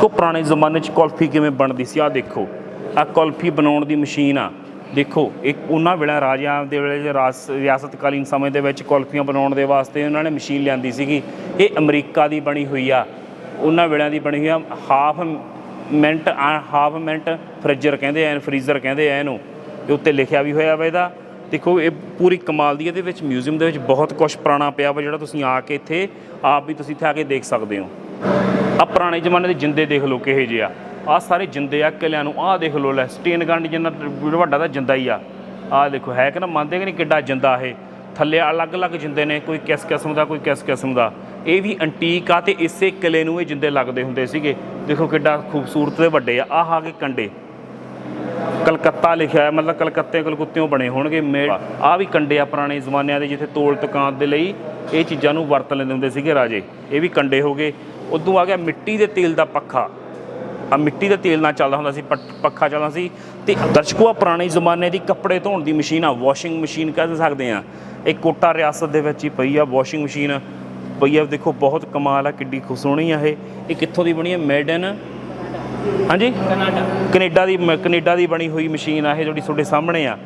ਦੇਖੋ, ਪੁਰਾਣੇ ਜ਼ਮਾਨੇ 'ਚ ਕੁਲਫੀ ਕਿਵੇਂ ਬਣਦੀ ਸੀ? ਆ ਦੇਖੋ ਆ ਕੁਲਫੀ ਬਣਾਉਣ ਦੀ ਮਸ਼ੀਨ ਆ। ਦੇਖੋ, ਇੱਕ ਉਹਨਾਂ ਵੇਲੇ, ਰਾਜਿਆਂ ਦੇ ਵੇਲੇ ਰਾਜ ਰਿਆਸਤਕਾਲੀਨ ਸਮੇਂ ਦੇ ਵਿੱਚ ਕੁਲਫੀਆਂ ਬਣਾਉਣ ਦੇ ਵਾਸਤੇ ਉਹਨਾਂ ਨੇ ਮਸ਼ੀਨ ਲਿਆਂਦੀ ਸੀਗੀ। ਇਹ ਅਮਰੀਕਾ ਦੀ ਬਣੀ ਹੋਈ ਆ। ਉਹਨਾਂ ਵੇਲਿਆਂ ਦੀ ਬਣੀ ਹੋਈ ਆ। ਹਾਫ ਮਿੰਟ ਹਾਫ ਮਿੰਟ ਫ੍ਰਿਜਰ ਕਹਿੰਦੇ ਐਨ ਫ੍ਰੀਜ਼ਰ ਕਹਿੰਦੇ ਆ ਇਹਨੂੰ। ਇਹ ਉੱਤੇ ਲਿਖਿਆ ਵੀ ਹੋਇਆ ਵਾ ਇਹਦਾ। ਦੇਖੋ, ਇਹ ਪੂਰੀ ਕਮਾਲ ਦੀ ਇਹਦੇ ਵਿੱਚ ਮਿਊਜ਼ੀਅਮ ਦੇ ਵਿੱਚ ਬਹੁਤ ਕੁਝ ਪੁਰਾਣਾ ਪਿਆ ਵਾ ਜਿਹੜਾ ਤੁਸੀਂ ਆ ਕੇ ਇੱਥੇ, ਆਪ ਵੀ ਤੁਸੀਂ ਇੱਥੇ ਆ ਕੇ ਦੇਖ ਸਕਦੇ ਹੋ। ਆ ਪੁਰਾਣੇ ਜ਼ਮਾਨੇ ਦੇ ਜਿੰਦੇ ਦੇਖ ਲਓ ਕਿਹੇ ਜਿਹੇ ਆ। ਆ ਸਾਰੇ ਜਿੰਦੇ ਆ ਕਿਲਿਆਂ ਨੂੰ ਆਹ ਦੇਖ ਲਓ ਲੈ ਸਟੇਨ ਗੰਡ ਜਿੰਨਾ ਵੱਡਾ ਤਾਂ ਜਿੰਦਾ ਹੀ ਆ। ਆਹ ਦੇਖੋ ਹੈ ਕਿ ਨਾ ਮੰਨਦੇ ਕਿ ਨਹੀਂ ਕਿੱਡਾ ਜਿੰਦਾ ਇਹ? ਥੱਲੇ ਅਲੱਗ-ਅਲੱਗ ਜਿੰਦੇ ਨੇ ਕੋਈ ਕਿਸ ਕਿਸਮ ਦਾ ਕੋਈ ਕਿਸ ਕਿਸਮ ਦਾ। ਇਹ ਵੀ ਐਂਟੀਕ ਆ ਤੇ ਇਸੇ ਕਿਲੇ ਨੂੰ ਇਹ ਜਿੰਦੇ ਲੱਗਦੇ ਹੁੰਦੇ ਸੀਗੇ। ਦੇਖੋ ਕਿੱਡਾ ਖੂਬਸੂਰਤ ਤੇ ਵੱਡੇ ਆ। ਆਹ ਆ ਕੇ ਕੰਡੇ। ਕਲਕੱਤਾ ਲਿਖਿਆ ਹੈ ਮਤਲਬ ਕਲਕੱਤੇ ਕਲਕੁੱਤਿਓਂ ਬਣੇ ਹੋਣਗੇ। ਆ ਵੀ ਕੰਡੇ ਆ ਪੁਰਾਣੇ ਜ਼ਮਾਨਿਆਂ ਦੇ ਜਿੱਥੇ ਤੋਲ ਤਕਾਂਤ ਦੇ ਲਈ ਇਹ ਚੀਜ਼ਾਂ ਨੂੰ ਵਰਤ ਲੈਂਦੇ ਹੁੰਦੇ ਸੀਗੇ ਰਾਜੇ। ਇਹ ਵੀ ਕੰਡੇ ਹੋ ਗਏ। ਉਦੋਂ ਆ ਗਿਆ ਮਿੱਟੀ ਦੇ ਤੇਲ ਦਾ ਪੱਖਾ। ਆ ਮਿੱਟੀ ਦੇ ਤੇਲ ਨਾਲ ਚੱਲਦਾ ਹੁੰਦਾ ਸੀ ਪੱਖਾ ਚੱਲਦਾ ਸੀ। ਤੇ ਦਰਸ਼ਕੋ ਆ ਪੁਰਾਣੇ ਜ਼ਮਾਨੇ ਦੀ ਕੱਪੜੇ ਧੋਣ ਦੀ ਮਸ਼ੀਨ ਆ ਵਾਸ਼ਿੰਗ ਮਸ਼ੀਨ ਕਹਿ ਸਕਦੇ ਆ ਇਹ ਕੋਟਾ ਰਿਆਸਤ ਦੇ ਵਿੱਚ ਹੀ ਪਈ ਆ ਵਾਸ਼ਿੰਗ ਮਸ਼ੀਨ। ਪਈ ਆ ਦੇਖੋ ਬਹੁਤ ਕਮਾਲ ਆ ਕਿੱਡੀ ਖੂਬਸੂਰਣੀ ਆ ਇਹ। ਇਹ ਕਿੱਥੋਂ ਦੀ ਬਣੀ ਹੈ ਮੇਡ ਇਨ ਹਾਂਜੀ? ਕੈਨੇਡਾ। ਕੈਨੇਡਾ ਦੀ ਕੈਨੇਡਾ ਦੀ ਬਣੀ ਹੋਈ ਮਸ਼ੀਨ ਆ ਇਹ ਜਿਹੜੀ ਤੁਹਾਡੇ ਸਾਹਮਣੇ ਆ।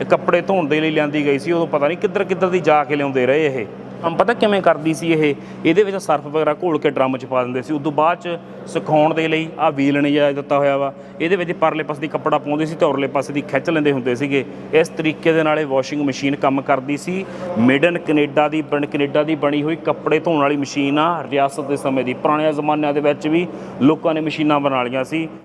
ਇਹ ਕੱਪੜੇ ਧੋਣ ਦੇ ਲਈ ਲਿਆਂਦੀ ਗਈ ਸੀ ਉਦੋਂ ਪਤਾ ਨਹੀਂ ਕਿੱਧਰ ਕਿੱਧਰ ਦੀ ਜਾ ਕੇ ਲਿਆਉਂਦੇ ਰਹੇ ਇਹ। ਹਮ ਪਤਾ ਕਿਵੇਂ ਕਰਦੀ ਸੀ ਇਹ? ਇਹਦੇ ਵਿੱਚ ਸਰਫ ਵਗੈਰਾ ਘੋਲ ਕੇ ਡਰਮ 'ਚ ਪਾ ਦਿੰਦੇ ਸੀ। ਉਦੋਂ ਬਾਅਦ 'ਚ ਸੁਕਾਉਣ ਦੇ ਲਈ ਆ ਵੀਲ ਨੇ ਜਿਹਾ ਦਿੱਤਾ ਹੋਇਆ ਵਾ, ਇਹਦੇ ਵਿੱਚ ਪਰਲੇ ਪਾਸੇ ਦੀ ਕੱਪੜਾ ਪਾਉਂਦੇ ਸੀ ਤੇ ਔਰਲੇ ਪਾਸੇ ਦੀ ਖਿੱਚ ਲੈਂਦੇ ਹੁੰਦੇ ਸੀਗੇ। ਇਸ ਤਰੀਕੇ ਦੇ ਨਾਲ ਇਹ ਵਾਸ਼ਿੰਗ ਮਸ਼ੀਨ ਕੰਮ ਕਰਦੀ ਸੀ। ਮੇਡਨ ਕੈਨੇਡਾ ਦੀ ਬਣ ਕੈਨੇਡਾ ਦੀ ਬਣੀ ਹੋਈ ਕੱਪੜੇ ਧੋਣ ਵਾਲੀ ਮਸ਼ੀਨ ਆ, ਰਿਆਸਤ ਦੇ ਸਮੇਂ ਦੀ ਪੁਰਾਣੇ ਜ਼ਮਾਨਿਆਂ ਦੇ ਵਿੱਚ ਵੀ ਲੋਕਾਂ ਨੇ ਮਸ਼ੀਨਾਂ ਬਣਾ ਲਈਆਂ ਸੀ।